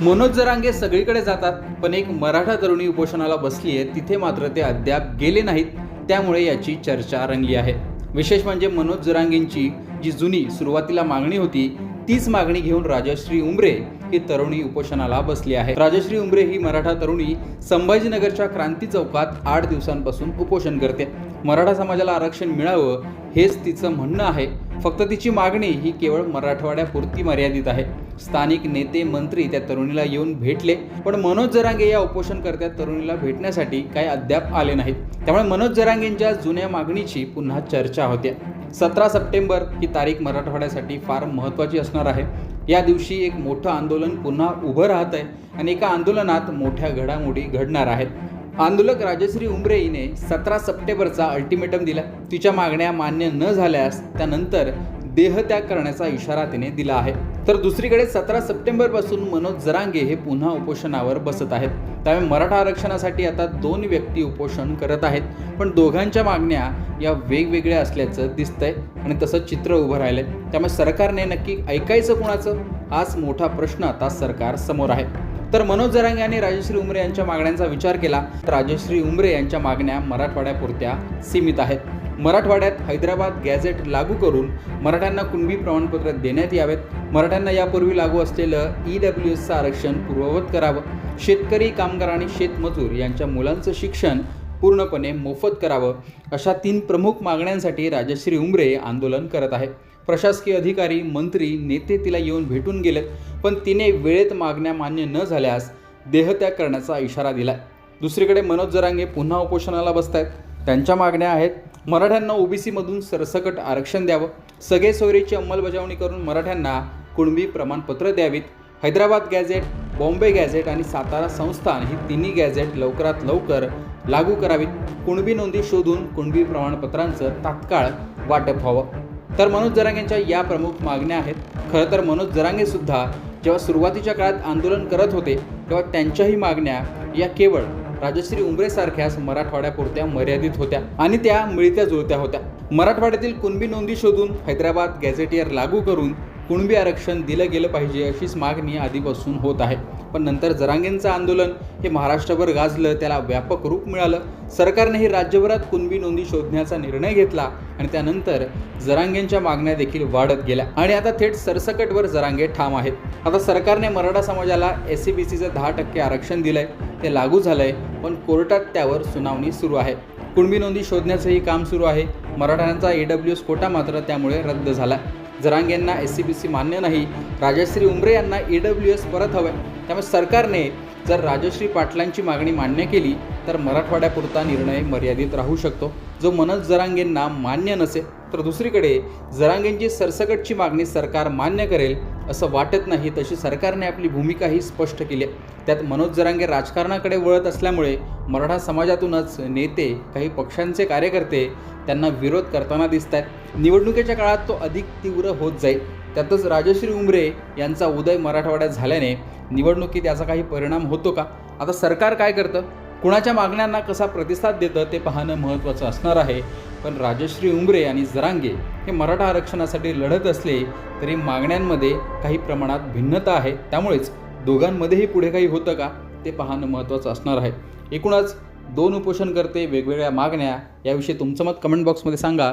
मनोज जरांगे सगळीकडे जातात पण एक मराठा तरुणी उपोषणाला बसली आहे तिथे मात्र ते अद्याप गेले नाहीत त्यामुळे याची चर्चा रंगली आहे. विशेष म्हणजे मनोज जरांगेंची जी जुनी सुरुवातीला मागणी होती तीच मागणी घेऊन राजश्री उमरे ही तरुणी उपोषणाला बसली आहे राजश्री उमरे ही मराठा तरुणी संभाजीनगरच्या क्रांती चौकात आठ दिवसांपासून उपोषण करते. मराठा समाजाला आरक्षण मिळावं हेच तिचं म्हणणं आहे. फक्त तिची मागणी ही केवळ मराठवाड्यापुरती मर्यादित आहे. स्थानिक नेते मंत्री त्या तरुणीला येऊन भेटले. पण मनोज जरांगे या उपोषणकर्त्या तरुणीला भेटण्यासाठी काही अद्याप आले नाहीत. त्यामुळे मनोज जरांगेंच्या जुन्या मागणीची पुन्हा चर्चा होते. सतरा सप्टेंबर ही तारीख मराठवाड्यासाठी फार महत्त्वाची असणार आहे. या दिवशी एक मोठं आंदोलन पुन्हा उभं राहत आहे आणि एका आंदोलनात मोठ्या घडामोडी घडणार आहेत. आंदोलक राजश्री उमरे हिने सतरा सप्टेंबरचा अल्टिमेटम दिला. तिच्या मागण्या मान्य न झाल्यास त्यानंतर देहत्याग करण्याचा इशारा तिने दिला आहे. तर दुसरीकडे सतरा सप्टेंबरपासून मनोज जरांगे हे पुन्हा उपोषणावर बसत आहेत. त्यामुळे मराठा आरक्षणासाठी आता दोन व्यक्ती उपोषण करत आहेत. पण दोघांच्या मागण्या या वेगवेगळ्या असल्याचं दिसतंय आणि तसं चित्र उभं राहिलंय. त्यामुळे सरकारने नक्की ऐकायचं कुणाचं? हाच मोठा प्रश्न आता सरकार समोर आहे. तर मनोज जरांगे आणि राजश्री उमरे यांच्या मागण्यांचा विचार केला. तर राजश्री उमरे यांच्या मागण्या मराठवाड्यापुरत्या सीमित आहेत. मराठवाड्यात हैदराबाद गॅझेट लागू करून मराठ्यांना कुणबी प्रमाणपत्र देण्यात यावेत. मराठ्यांना यापूर्वी लागू असलेलं ई डब्ल्यू एसचं आरक्षण पूर्ववत करावं. शेतकरी कामगार आणि शेतमजूर यांच्या मुलांचं शिक्षण पूर्णपणे मोफत करावं. अशा तीन प्रमुख मागण्यांसाठी राजश्री उमरे आंदोलन करत आहे प्रशासकीय अधिकारी मंत्री नेते तिला येऊन भेटून गेलेत पण तिने वेळेत मागण्या मान्य न झाल्यास देहत्याग करण्याचा इशारा दिला दुसरीकडे मनोज जरांगे पुन्हा उपोषणाला बसत आहेत त्यांच्या मागण्या आहेत मराठ्यांना ओबीसीमधून सरसकट आरक्षण द्यावं सगळे सोयरीची अंमलबजावणी करून मराठ्यांना कुणबी प्रमाणपत्र द्यावीत. हैदराबाद गॅझेट बॉम्बे गॅझेट आणि सातारा संस्थान ही तिन्ही गॅझेट लवकरात लवकर लागू करावीत. कुणबी नोंदी शोधून कुणबी प्रमाणपत्रांचं तात्काळ वाटप व्हावं. तर मनोज जरांगेंच्या या प्रमुख मागण्या आहेत. खरं तर मनोज जरांगेसुद्धा जेव्हा सुरुवातीच्या काळात आंदोलन करत होते तेव्हा त्यांच्याही मागण्या या केवळ राजश्री उमरेसारख्याच मराठवाड्यापुरत्या मर्यादित होत्या आणि त्या मिळत्या जुळत्या होत्या. मराठवाड्यातील कुणबी नोंदी शोधून हैदराबाद गॅझेटियर लागू करून कुणबी आरक्षण दिलं गेलं पाहिजे अशीच मागणी आधीपासून होत आहे. पण नंतर जरांगेंचं आंदोलन हे महाराष्ट्रभर गाजलं त्याला व्यापक रूप मिळालं. सरकारनेही राज्यभरात कुणबी नोंदी शोधण्याचा निर्णय घेतला आणि त्यानंतर जरांगेंच्या मागण्या देखील वाढत गेल्या. आणि आता थेट सरसकटवर जरांगे ठाम आहेत. आता सरकारने मराठा समाजाला एस सी बी सीचं दहा टक्के आरक्षण दिलंय ते लागू झालंय पण कोर्टात त्यावर सुनावणी सुरू आहे. कुणबी नोंदी शोधण्याचंही काम सुरू आहे. मराठ्यांचा ए डब्ल्यू एस कोटा मात्र त्यामुळे रद्द झाला. जरांग यांना एस सी बी सी मान्य नाही. राजश्री उमरे यांना ई डब्ल्यू एस परत हवं त्यामुळे सरकारने जर राजश्री पाटलांची मागणी मान्य केली तर मराठवाड्यापुरता निर्णय मर्यादित राहू शकतो. जो मनोज जरांगेंना मान्य नसेल तर दुसरीकडे जरांगेंची सरसकटची मागणी सरकार मान्य करेल असं वाटत नाही तशी सरकारने आपली भूमिकाही स्पष्ट केली आहे. त्यात मनोज जरांगे राजकारणाकडे वळत असल्यामुळे मराठा समाजातूनच नेते काही पक्षांचे कार्यकर्ते त्यांना विरोध करताना दिसत आहेत. निवडणुकीच्या काळात तो अधिक तीव्र होत जाईल. त्यातच राजश्री उमरे यांचा उदय मराठवाड्यात झाल्याने निवडणुकीत याचा काही परिणाम होतो का? आता सरकार काय करतं? कुणाच्या मागण्यांना कसा प्रतिसाद देतं ते पाहणं महत्त्वाचं असणार आहे. पण राजश्री उमरे आणि जरांगे हे मराठा आरक्षणासाठी लढत असले तरी मागण्यांमध्ये काही प्रमाणात भिन्नता आहे. त्यामुळेच दोघांमध्येही पुढे काही होतं का ते पाहणं महत्त्वाचं असणार आहे. एकूणच दोन उपोषणकर्ते वेगवेगळ्या मागण्या याविषयी तुमचं मत कमेंट बॉक्समध्ये सांगा.